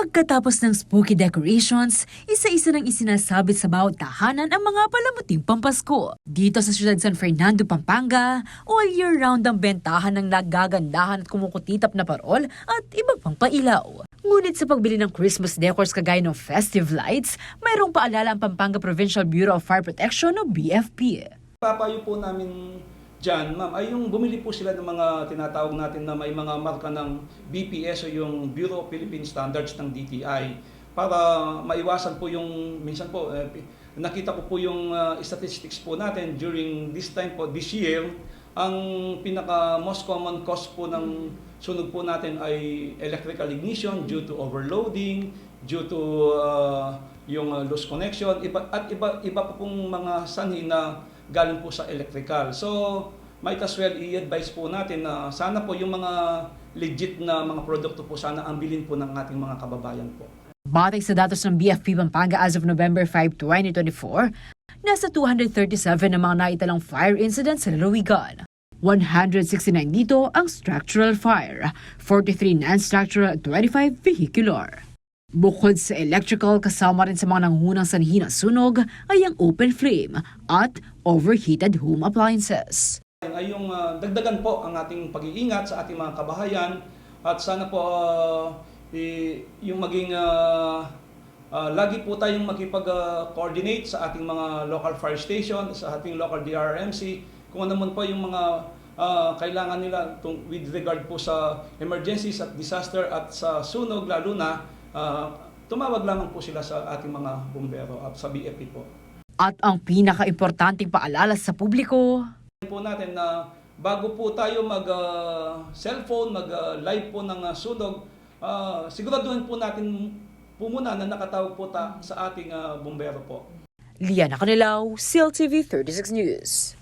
Pagkatapos ng spooky decorations, isa-isa nang isinasabit sa bawat tahanan ang mga palamuting pampasko. Dito sa siyudad San Fernando, Pampanga, all year round ang bentahan ng nagagandahan at kumukutitap na parol at iba pang pailaw. Ngunit sa pagbili ng Christmas decors kagaya ng festive lights, mayroong paalala ang Pampanga Provincial Bureau of Fire Protection o BFP. Papayo po namin dyan, ma'am, ay yung bumili po sila ng mga tinatawag natin na may mga marka ng BPS o yung Bureau of Philippine Standards ng DTI para maiwasan po yung, minsan po, eh, nakita ko po yung uh, statistics po natin during this time po, this year, ang pinaka most common cause po ng sunog po natin ay electrical ignition due to overloading, due to uh, yung uh, loose connection, iba, at iba, iba pa pong mga sanhi na galing po sa electrical. So, might as well i-advise po natin na sana po yung mga legit na mga produkto po sana ang bilhin po ng ating mga kababayan po. Batay sa datos ng BFP Pampanga as of November 5, 2024, nasa 237 na mga naitalang fire incidents sa lalawigan. 169 dito ang structural fire, 43 non-structural at 25 vehicular. Bukod sa electrical, kasama rin sa mga nangunang sanhi ng sunog ay ang open flame at overheated home appliances. Ay yung ah, dagdagan po ang ating pag-iingat sa ating mga kabahayan at sana po ah, i- yung maging ah, ah, lagi po tayong makipag-coordinate sa ating mga local fire station, sa ating local DRRMC, kung ano man po yung mga ah, kailangan nila with regard po sa emergencies at disaster at sa sunog lalo na ah, tumawag lamang po sila sa ating mga bumbero at sa BFP po. At ang pinaka-importanting paalala sa publiko, po natin na bago po tayo mag ah, cellphone, mag ah, live po ng ah, sunog, ah, siguraduhin po natin po muna na nakatawag po ta sa ating ah, bumbero po. Liana Canilaw, CLTV 36 News.